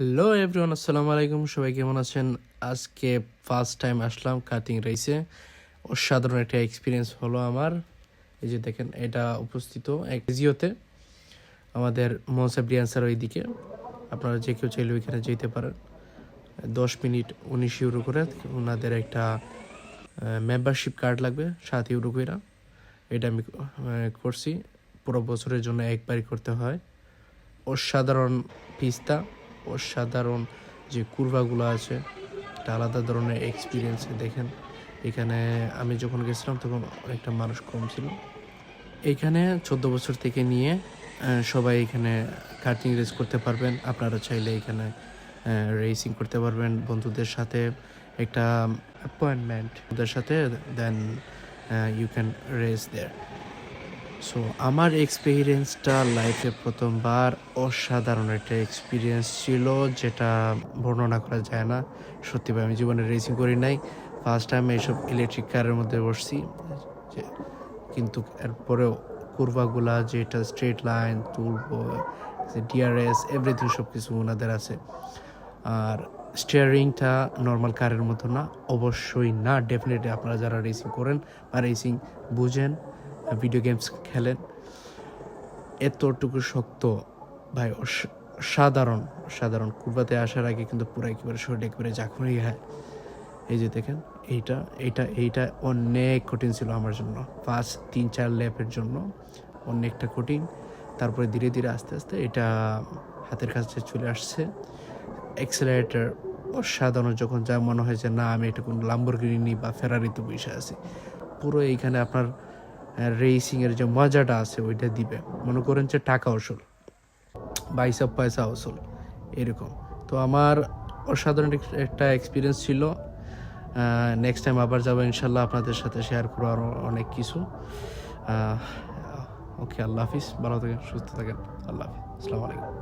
Hello everyone আসসালামু আলাইকুম সবাই কেমন আছেন? আজকে ফার্স্ট টাইম আসলাম কাটিং রেসে অসাধারণ একটা এক্সপিরিয়েন্স হলো আমার। এই যে দেখেন, এটা উপস্থিত এক জিওতে আমাদের মনসাব ডিয়ান্সার ওইদিকে। আপনারা যে কেউ চাইলে ওইখানে যেতে পারেন। দশ মিনিট উনিশ ইউরো করে ওনাদের একটা মেম্বারশিপ কার্ড লাগবে, সাত ইউরো করে। এটা আমি করছি। পুরো বছরের জন্য একবারই করতে হয়। অসাধারণ পিস্তা অসাধারণ যে কুরবাগুলো আছে একটা আলাদা ধরনের এক্সপিরিয়েন্স দেখেন। এখানে আমি যখন গেছিলাম তখন অনেকটা মানুষ কম ছিল। এখানে চোদ্দ বছর থেকে নিয়ে সবাই এখানে কার্টিং রেস করতে পারবেন। আপনারা চাইলে এখানে রেসিং করতে পারবেন বন্ধুদের সাথে। একটা অ্যাপয়েন্টমেন্ট ওদের সাথে then you can race there so আমার এক্সপিরিয়েন্সটা লাইফে প্রথমবার অসাধারণ একটা এক্সপিরিয়েন্স ছিল, যেটা বর্ণনা করা যায় না। সত্যি ভাই, আমি জীবনে রেসিং করি নাই। ফার্স্ট টাইম এইসব ইলেকট্রিক কারের মধ্যে বসছি। কিন্তু এরপরেও কুরবাগুলা যেটা স্ট্রেট লাইন তুলবো ডিআরএস এভরিথিং সব কিছু ওনাদের আছে। আর স্টিয়ারিংটা নর্মাল কারের মতো না, অবশ্যই না। ডেফিনেটলি আপনারা যারা রেসিং করেন বা রেসিং বুঝেন ভিডিও গেমস খেলেন। এতটুকু শক্ত, ভাই সাধারণ সাধারণ কুরবাতে আসার আগে কিন্তু পুরো একেবারে শরীর একেবারে জাখুনি হয়। এই যে দেখেন, এইটা এইটা এইটা অনেক কঠিন ছিল আমার জন্য। ফার্স্ট তিন, চার ল্যাপের জন্য অনেকটা কঠিন। তারপরে ধীরে ধীরে আস্তে আস্তে এটা হাতের কাছে চলে আসছে। এক্সেলারেটার অসাধারণ যখন যা মনে হয় যে না, আমি এটা কোনো লাম্বরগিনি বা ফেরারিতে বসে আছি। পুরো এইখানে আপনার রেসিং এর যে মজাটা আছে, ওইটা দিবে। মনে করেন যে টাকা ওসুল বাইসব পয়সা ওসুল এরকম। তো আমার অসাধারণ একটা এক্সপিরিয়েন্স ছিল। নেক্সট টাইম আবার যাব, ইনশাল্লাহ আপনাদের সাথে শেয়ার করব আরও অনেক কিছু। ওকে, আল্লাহ হাফিজ। ভালো থাকেন, সুস্থ থাকেন। আল্লাহ হাফিজ। আসসালামু আলাইকুম।